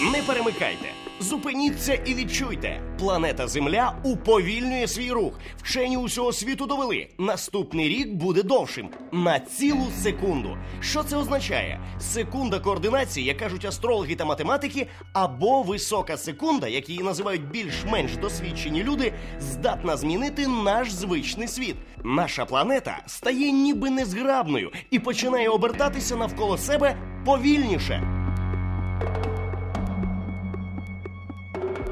Не перемикайте. Зупиніться і відчуйте. Планета Земля уповільнює свій рух. Вчені усього світу довели. Наступний рік буде довшим на цілу секунду. Що це означає? Секунда координації, як кажуть астрологи та математики, або висока секунда, як її називають більш-менш досвідчені люди, здатна змінити наш звичний світ. Наша планета стає ніби незграбною і починає обертатися навколо себе повільніше.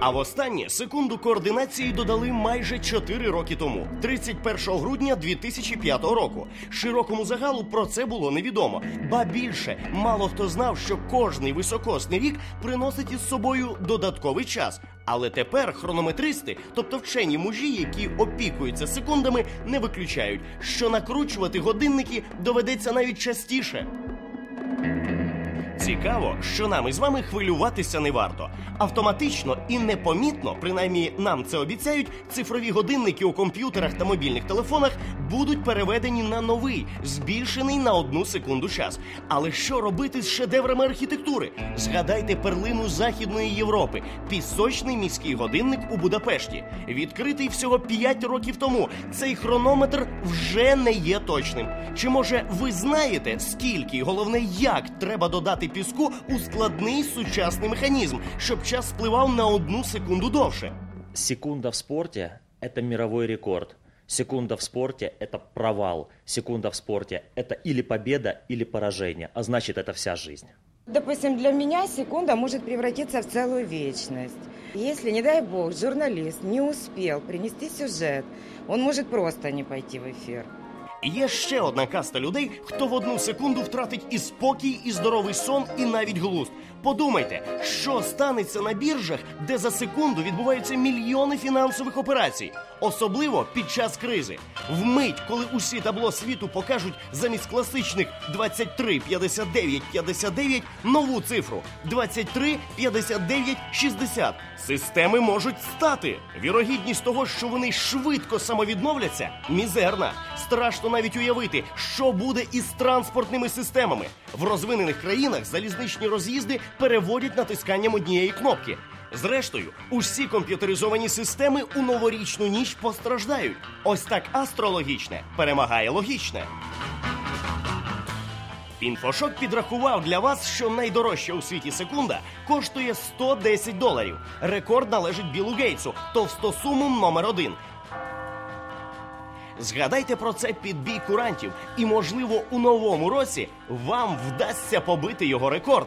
А востаннє секунду координації додали майже 4 роки тому, 31 грудня 2005 року. Широкому загалу про це було невідомо. Ба більше, мало хто знав, що кожний високосний рік приносить із собою додатковий час. Але тепер хронометристи, тобто вчені мужі, які опікуються секундами, не виключають, що накручувати годинники доведеться навіть частіше. Цікаво, що нам із вами хвилюватися не варто. Автоматично і непомітно, принаймні нам це обіцяють, цифрові годинники у комп'ютерах та мобільних телефонах будуть переведені на новий, збільшений на одну секунду час. Але що робити з шедеврами архітектури? Згадайте перлину Західної Європи, пісочний міський годинник у Будапешті. Відкритий всього 5 років тому. Цей хронометр вже не є точним. Чи може ви знаєте, скільки головне, як треба додати піску у складний сучасний механізм, щоб час спливав на одну секунду довше? Секунда в спорте – это мировой рекорд. Секунда в спорте – это провал. Секунда в спорте – это или победа, или поражение. А значит, это вся жизнь. Допустим, для меня секунда может превратиться в целую вечность. Если, не дай бог, журналист не успел принести сюжет, он может просто не пойти в эфир. Є ще одна каста людей, хто в одну секунду втратить і спокій, і здоровий сон, і навіть глузд. Подумайте, що станеться на біржах, де за секунду відбуваються мільйони фінансових операцій, особливо під час кризи. Вмить, коли усі табло світу покажуть замість класичних 23, 59, 59 нову цифру 23, 59, 60. Системи можуть стати. Вірогідність того, що вони швидко самовідновляться, мізерна. Страшно навіть уявити, що буде із транспортними системами. В розвинених країнах залізничні роз'їзди переводять натисканням однієї кнопки. Зрештою, усі комп'ютеризовані системи у новорічну ніч постраждають. Ось так астрологічне перемагає логічне. Інфошок підрахував для вас, що найдорожча у світі секунда коштує 110 доларів. Рекорд належить Білу Гейтсу, товстосумом номер один. Згадайте про це під бій курантів, і, можливо, у новому році вам вдасться побити його рекорд.